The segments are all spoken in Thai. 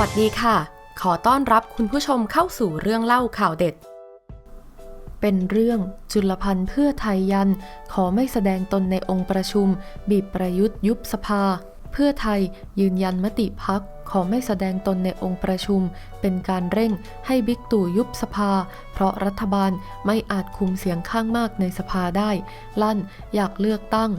วัสดีค่ะ ขอต้อนรับคุณผู้ชมเข้าสู่เรื่องเล่าข่าวเด็ด เป็นเรื่องจุลพันธ์เพื่อไทยยัน ขอไม่แสดงตนในองค์ประชุม บีบประยุทธ์ยุบสภา เพื่อไทยยืนยันมติพัก ขอไม่แสดงตนในองค์ประชุม เป็นการเร่งให้บิ๊กตู่ยุบสภา เพราะรัฐบาลไม่อาจคุมเสียงข้างมากในสภาได้ ลั่นอยากเลือกตั้ง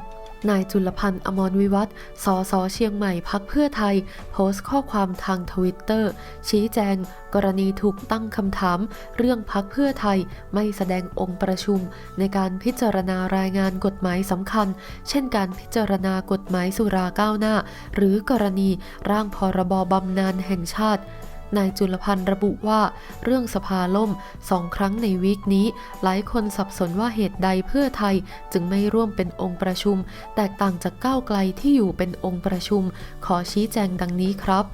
นายจุลพันธ์อมรวิวัฒน์สสเชียงใหม่พักเพื่อไทย โพสต์ข้อความทางทวิตเตอร์ ชี้แจง กรณีถูกตั้งคำถาม เรื่องพักเพื่อไทยไม่แสดงองค์ประชุม ในการพิจารณารายงานกฎหมายสำคัญ เช่นการพิจารณากฎหมายสุราก้าวหน้า หรือกรณีร่างพรบ บำนาญแห่งชาติ นายจุลพันธ์ระบุว่า เรื่องสภาล่มสองครั้งในวีคนี้ หลายคนสับสนว่าเหตุใดเพื่อไทยจึงไม่ร่วมเป็นองค์ประชุม แตกต่างจากก้าวไกลที่อยู่เป็นองค์ประชุม ขอชี้แจงดังนี้ครับ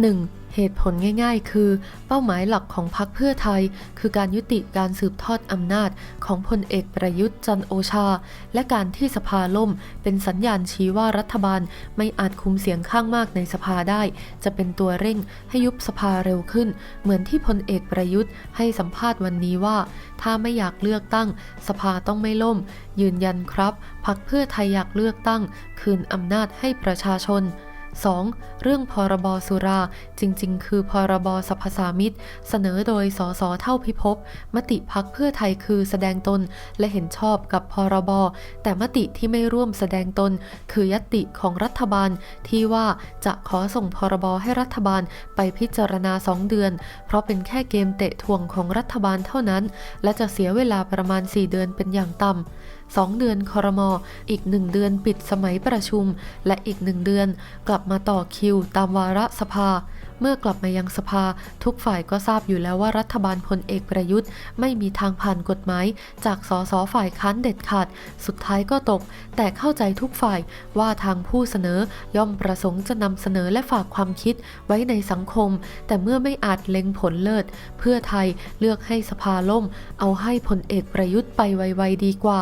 1. เหตุผลง่าย ๆ คือ เป้าหมายหลักของพรรคเพื่อไทย คือการยุติการสืบทอดอำนาจของพลเอกประยุทธ์จันโอชา และการที่สภาล่ม เป็นสัญญาณชี้ว่ารัฐบาลไม่อาจคุมเสียงข้างมากในสภาได้ จะเป็นตัวเร่งให้ยุบสภาเร็วขึ้น เหมือนที่พลเอกประยุทธ์ให้สัมภาษณ์วันนี้ว่า ถ้าไม่อยากเลือกตั้ง สภาต้องไม่ล่ม ยืนยันครับพรรคเพื่อไทยอยากเลือกตั้ง คืนอำนาจให้ประชาชน 2. เรื่องพรบสุรา จริง ๆ คือพรบสรรพสามิตเสนอโดยสสเท่าพิภพมติพักเพื่อไทยคือแสดงตนและเห็นชอบกับพรบ แต่มติที่ไม่ร่วมแสดงตน คือยตติของรัฐบาลที่ว่าจะขอส่งพรบให้รัฐบาลไปพิจารณา 2 เดือน เพราะเป็นแค่เกมเตะทวงของรัฐบาลเท่านั้น และจะเสียเวลาประมาณ 4 เดือนเป็นอย่างต่ำ 2 เดือนคอรมออีก 1 เดือนปิดสมัยประชุม และอีก 1 เดือนกลับมาต่อคิวตามวาระสภา เมื่อกลับมายังสภา ทุกฝ่ายก็ทราบอยู่แล้วว่ารัฐบาลพลเอกประยุทธ์ ไม่มีทางผ่านกฎหมาย จากสสฝ่ายค้านเด็ดขาด สุดท้ายก็ตก แต่เข้าใจทุกฝ่ายว่าทางผู้เสนอย่อมประสงค์จะนำเสนอและฝากความคิดไว้ในสังคม แต่เมื่อไม่อาจเล็งผลเลิศ เพื่อไทยเลือกให้สภาล่ม เอาให้พลเอกประยุทธ์ไปไวๆดีกว่า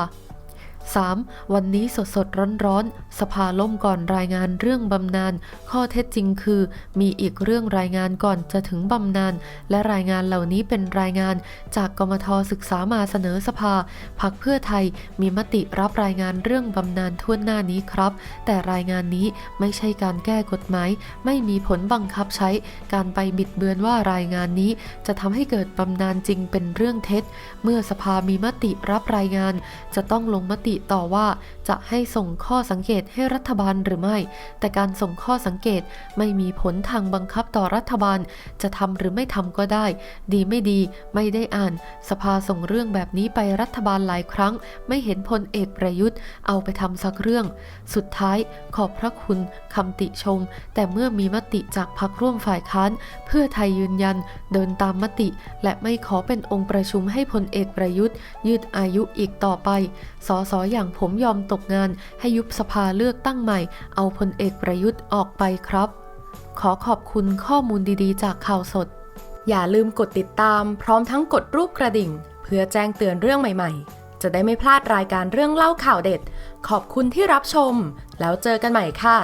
3. วันนี้สดสดร้อนร้อนๆ สภาล่มก่อนรายงานเรื่องบำนาญ ข้อเท็จจริงคือ มีอีกเรื่องรายงานก่อนจะถึงบำนาญ และรายงานเหล่านี้เป็นรายงาน จากกมทศึกษามาเสนอสภา พักเพื่อไทยมีมติรับรายงานเรื่องบำนาญทั่วหน้านี้ครับ แต่รายงานนี้ไม่ใช่การแก้กฎหมาย ไม่มีผลบังคับใช้ การไปบิดเบือนว่ารายงานนี้จะทำให้เกิดบำนาญจริงเป็นเรื่องเท็จ เมื่อสภามีมติรับรายงาน จะต้องลงมติต่อว่าจะให้ส่งข้อสังเกตให้รัฐบาลหรือไม่ แต่การส่งข้อสังเกตไม่มีผลทางบังคับต่อรัฐบาล จะทำหรือไม่ทำก็ได้ ดีไม่ดี ไม่ได้อ่าน สภาส่งเรื่องแบบนี้ไปรัฐบาลหลายครั้ง ไม่เห็นพลเอกประยุทธ์ เอาไปทำสักเรื่อง สุดท้ายขอบพระคุณคำติชม แต่เมื่อมีมติจากพรรคร่วมฝ่ายค้าน เพื่อไทยยืนยัน เดินตามมติ และไม่ขอเป็นองค์ประชุมให้พลเอกประยุทธ์ ยืดอายุอีกต่อไปสสอย่างผมยอมตกงานให้ยุบสภาเลือกตั้งใหม่ เอาพลเอกประยุทธ์ออกไปครับ ขอขอบคุณข้อมูลดีๆ จากข่าวสด อย่าลืมกดติดตาม พร้อมทั้งกดรูปกระดิ่ง เพื่อแจ้งเตือนเรื่องใหม่ๆ จะได้ไม่พลาดรายการเรื่องเล่าข่าวเด็ด ขอบคุณที่รับชม แล้วเจอกันใหม่ค่ะ